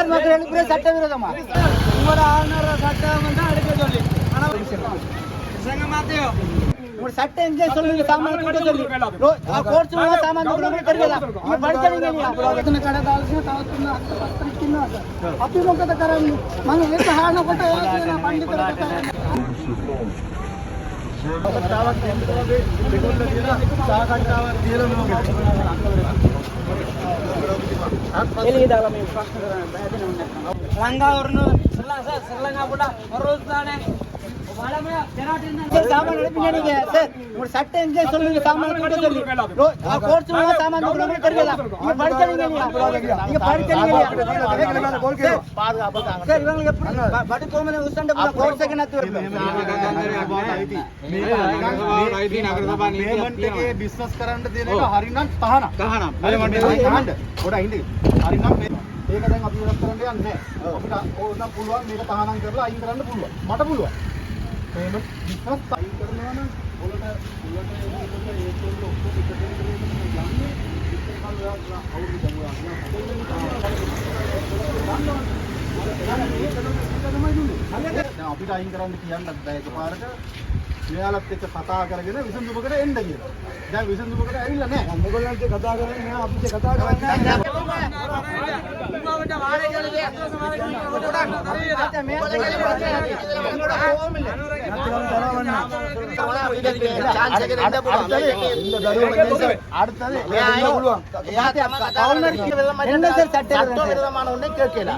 மன்னார் மக்கள் எழுப்புற சட்டவிரோதமா உங்களோட ஆளுநர் சட்டம் வந்து எடுக்க சொல்லி ஆனா உங்க சட்டம் எங்க சொல்லுங்க சாமான் கூட சொல்லி கோர்ட் சொல்லுங்க சாமான் கூட தெரியல நீங்க படிச்சவங்க இல்லையா ಇದನ್ನ ಕಡೆದಾಲ್ಸಿನ ತಾವತ್ತಿನ ಪತ್ರಿಕಿನ್ನ ಅಭಿಮುಖದ ಕರ ಮನೆ ಎಷ್ಟು ಹಾಣ ಕೊಟ್ಟ අවස්ථාවක් දෙන්න තමයි දෙකොල්ල කියලා සාකච්ඡාවක් කියලා මම එළිය දාලා මේ ප්‍රශ්න කරන්නේ බෑ දෙනුන්නේ ලංකාව වරන ශ්‍රී ලංකා ශ්‍රී ලංකා පොඩ හොරොස් දානේ சட்டம் எங்க சொல்லுங்க சாமான் கூட சொல்லி கோர்ட் சொல்லுங்க சாமான் கூட தெரியல நீங்க படிச்சவங்க இல்லையா நீங்க படிச்சவங்க இல்லையா சார் இவங்களுக்கு எப்படி படு கோமல உஸ்தண்ட புள்ள கோர்ட் செகண்ட் මේමන්ට් එකේ බිස්නස් කරන්න තියෙන එක හරිනම් තහනම්. තහනම්. තහනම්. ගොඩ හින්දි. හරිනම් මේ ඒක දැන් අපි වෙනස් කරන්න යන්නේ නැහැ. අපිට ඕනම් පුළුවන් මේක තහනම් කරලා අයින් කරන්න පුළුවන්. මට පුළුවන්. මේමන්ට් බිස්නස් අයින් කරනවා නම් ඔයාලට ඔයාලට ඒකට ඒකවල ඔක්කොම එකට යන්නේ ඉතින් කල් අවුරුදු දැන් අපිට අයින් කරන්න කියන්නත් බෑ එකපාරට. මෙයාලත් එක්ක කතා කරගෙන විසඳුමකට එන්න කියලා. දැන් විසඳුමකට ඇවිල්ලා නැහැ. මොගලන්ට කතා කරන්නේ නැහැ අපිට කතා කරන්නේ அடுத்தது என்ன சார் சட்டவிரோதமான ஒண்ணே கேட்கல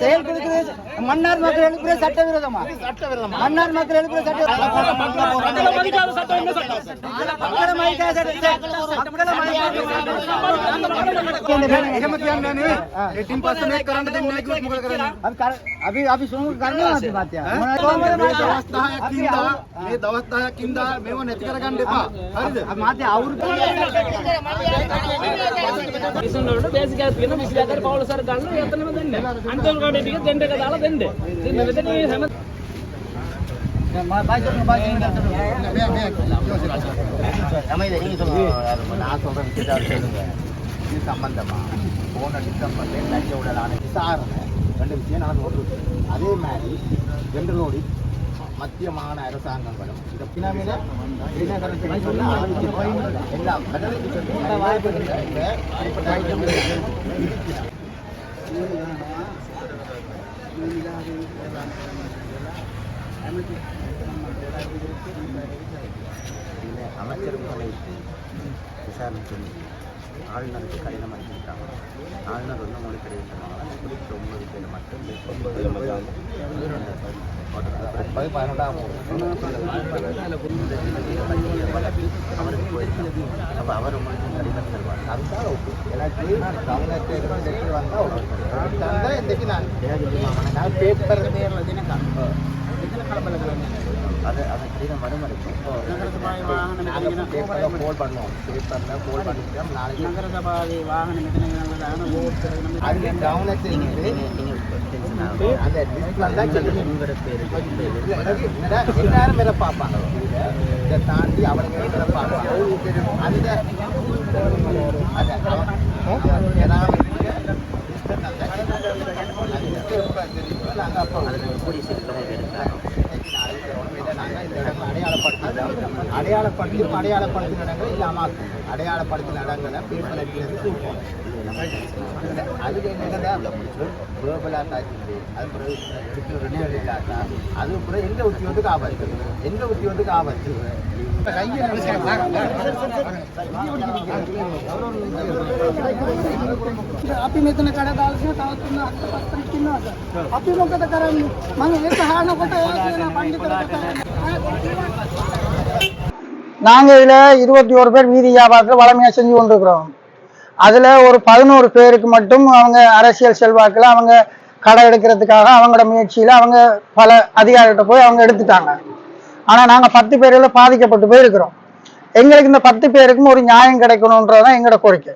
செயல்படுத்துறது மன்னார் மக்கள் எழுப்புற சட்டவிரோதமா மன்னார் மக்கள் எழுப்புற अभी अभी सुनो करने తినండి நான் சொல்றேன் இது சம்பந்தமா போன டிசம்பர்ல தஞ்ச உடலான விசாரணை ரெண்டு விஷயம் நான் சொல்றது அதே மாதிரி ஜென்ரலோடி மத்திய மாகாண அரசாங்கங்களும் எல்லாம் சொல்லி இந்த விசாரணை பண்ணி ஆளுநருக்கு கடிதம் அனுப்பியிருக்காங்க. ஆளுநர் வந்து மொழி கிடைக்கிறதுனால குறிப்பிட்ட ஒன்பது பேர் மட்டும் பதினொன்றாம் அவருக்கு போயிருக்காங்க. அப்போ அவர் உங்களுக்கு கடிதம் தருவார். పెట్టి గవర్నర్ చేసిన దగ్గర ఎందుకు నాకు పేపర్ మీద తినక அது அது கீழே மரம் இருக்கும் பேப்பரில் போல் பண்ணுவோம் பேப்பரில் போல் பண்ணிட்டு நாளைக்கு வாகனம் அதுக்கு எல்லாரும் மேல பார்ப்பாங்க இதை தாண்டி அவனுங்க மேல பார்ப்பாங்க அந்த அந்த அவன் அவன் இடங்களை அடையாளப்படுத்தி அடையாளப்படுத்தி அடையாளப்படுத்தி இடங்களை இல்லாமல் அடையாளப்படுத்தின இடங்களை பிற்பலத்திலிருந்து கூட்டம் அதுக்கு என்னென்னா அந்த குளோபலாட்டாச்சு அது பிறகு ரெண்டு அது பிறகு எந்த உத்தியோகத்துக்கு ஆபத்து எந்த உத்தியோகத்துக்கு ஆபத்து අපි මෙතන කඩදාසිය තවත් තුන අතට පස්සට ඉන්නවා. අපි මොකද කරන්නේ? நாங்கள் இதில் இருபத்தி ஒரு பேர் வீதி வியாபாரத்தில் வளமையாக செஞ்சு கொண்டிருக்கிறோம். அதில் ஒரு பதினோரு பேருக்கு மட்டும் அவங்க அரசியல் செல்வாக்கில் அவங்க கடை எடுக்கிறதுக்காக அவங்களோட முயற்சியில் அவங்க பல அதிகாரிகிட்ட போய் அவங்க எடுத்துட்டாங்க. ஆனால் நாங்கள் பத்து பேரில் பாதிக்கப்பட்டு போயிருக்கிறோம். எங்களுக்கு இந்த பத்து பேருக்கும் ஒரு நியாயம் கிடைக்கணுன்றது தான் எங்களோட கோரிக்கை.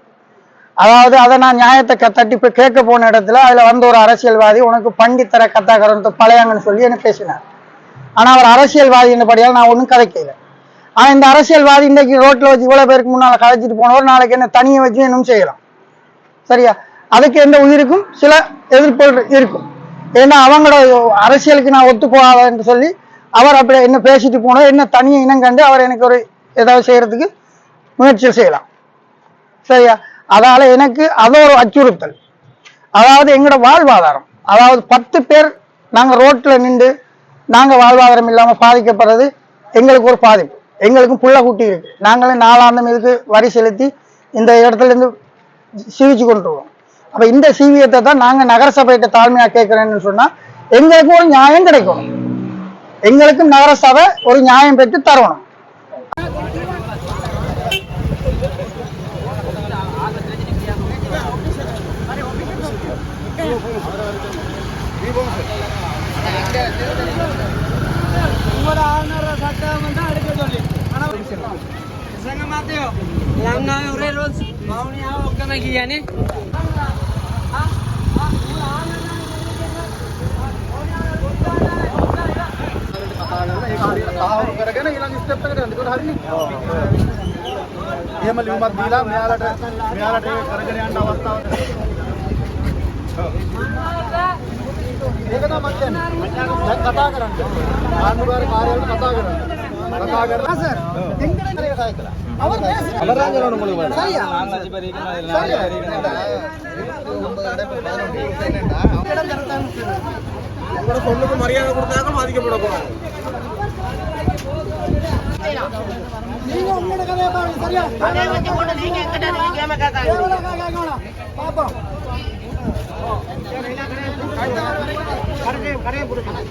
அதாவது அதை நான் நியாயத்தை க- தட்டி போய் கேட்க போன இடத்துல அதில் வந்து ஒரு அரசியல்வாதி உனக்கு பண்டித்தர கத்தாகரன் பழையாங்கன்னு சொல்லி எனக்கு பேசினார். ஆனால் அவர் அரசியல்வாதி என்றபடியால் நான் ஒன்றும் கதைக்கல. ஆனால் இந்த அரசியல்வாதி இன்னைக்கு ரோட்டில் வச்சு இவ்வளோ பேருக்கு முன்னால் கதைச்சிட்டு போனவர் நாளைக்கு என்ன தனியை வச்சு இன்னும் செய்யலாம். சரியா? அதுக்கு எந்த உயிருக்கும்? சில எதிர்ப்புகள் இருக்கும். ஏன்னா அவங்களோட அரசியலுக்கு நான் ஒத்து என்று சொல்லி அவர் அப்படி என்ன பேசிட்டு போனோம் என்ன தனியை இனம் கண்டு அவர் எனக்கு ஒரு ஏதாவது செய்யறதுக்கு முயற்சி செய்யலாம். சரியா? அதால எனக்கு அது ஒரு அச்சுறுத்தல். அதாவது எங்களோட வாழ்வாதாரம். அதாவது பத்து பேர் நாங்க ரோட்டில் நின்று நாங்க வாழ்வாதாரம் இல்லாம பாதிக்கப்படுறது எங்களுக்கு ஒரு பாதிப்பு. எங்களுக்கும் புள்ள குட்டி இருக்கு. நாங்களும் நாலாந்தம் இதுக்கு வரி செலுத்தி இந்த இடத்துல இருந்து சீவிச்சு கொண்டுருவோம் அப்ப இந்த சீவியத்தை தான் நாங்க நகரசபைகிட்ட தாழ்மையா கேட்குறேன்னு சொன்னா எங்களுக்கும் ஒரு நியாயம் கிடைக்கணும். எங்களுக்கும் நகரசபை ஒரு நியாயம் பெற்று தரணும். ඒක හරියට සාහවරු කරගෙන ඊළඟ ස්ටෙප් එකට යන්න. ඒකට හරිනේ. එහෙම ලියුමක් දීලා මෙයාලට මෙයාලට ඒක කරගෙන යන්න අවස්ථාවක් ඒක තමයි මම කියන්නේ. දැන් කතා කරන්න. ආණ්ඩුකාර කාර්යාලයට කතා කරන්න. சார். அவர் அவர் தான் பாப்போம். கடையை கடையை கொடுக்கலாம்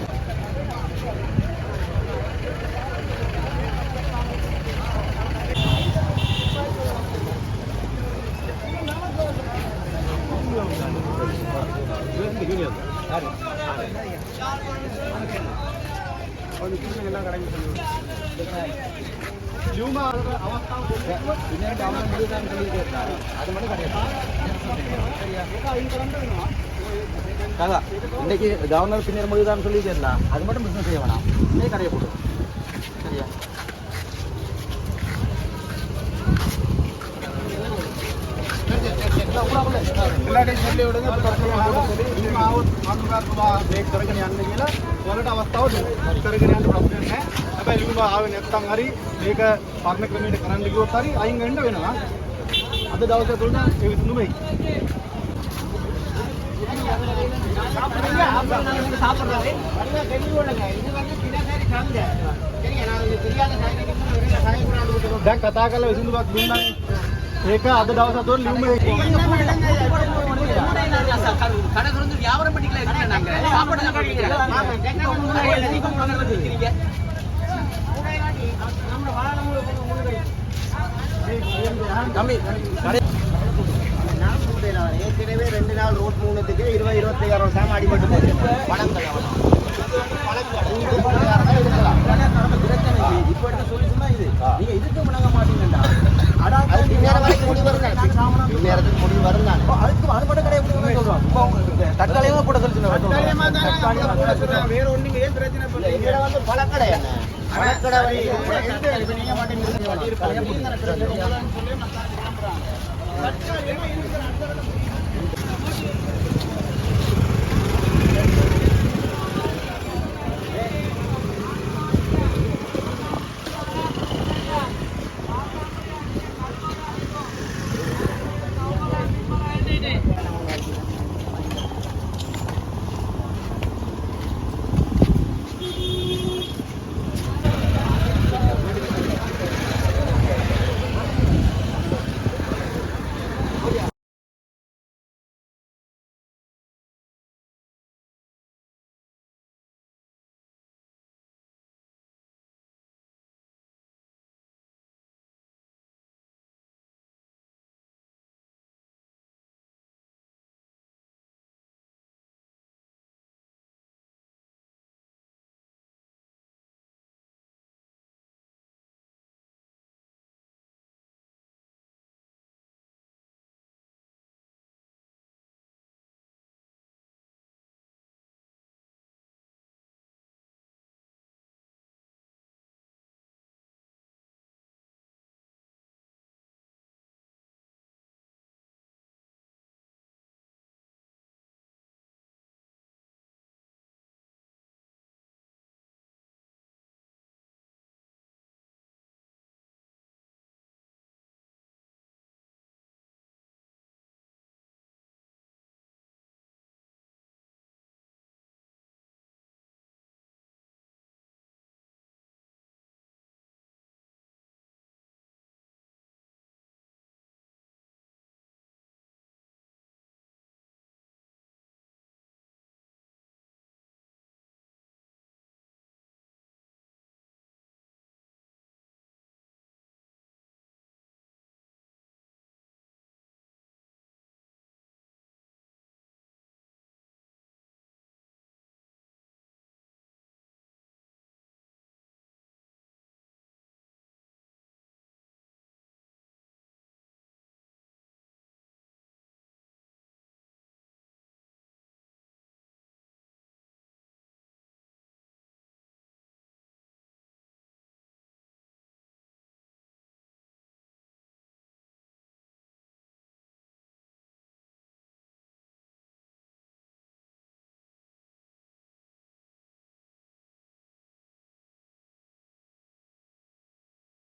காக்கா இன்னைக்கு கவர்னர் பின்னர் சொல்லி சொல்லியிருந்தா அது மட்டும் பிசினஸ் செய்ய வேணாம். இன்னைக்கு கடையை போடு. சரியா? எல்லாத்தையும் சொல்லி விடுங்க இன்னும் ஆகும் பிரேக் திறக்கணும் அன்னைக்கு మొదట వస్తావు తిరిగి అంటే ప్రశ్న అబ్బాయి ఇల్లు ఆవి నెత్తాం మరి లేక పర్ణ కిలోమీటర్ కరెంట్కి వస్తారు ఆయన గంట వినా అంత దవసే కూడా ఇవి పోయి சாப்பிட்றது தெரியாத கதாக்கெல்லாம் வச்சிருந்து பார்த்து ஏக்கா அந்த ஏற்கனவே ரெண்டு நாள் ரோட் மூணுத்துக்கு இருபது இருபத்தையாயிரம் சாமி அடிபட்டு போச்சு பணம் தலைவனம் எடுத்து சொல்லி நீங்க இதுக்கு முடங்க மாட்டீங்கடா அது பின்னேற வரைக்கும் முடிவு வரும் பின்னேறதுக்கு முடிவு வரும் அதுக்கு அது மட்டும் கிடையாது சொல்றோம். தற்காலிகமா கூட சொல்லுங்க வேற ஒண்ணுங்க ஏன் பிரச்சனை பண்ணல இதுல வந்து பழக்கடை என்ன? பழக்கடை வந்து நீங்க மாட்டீங்க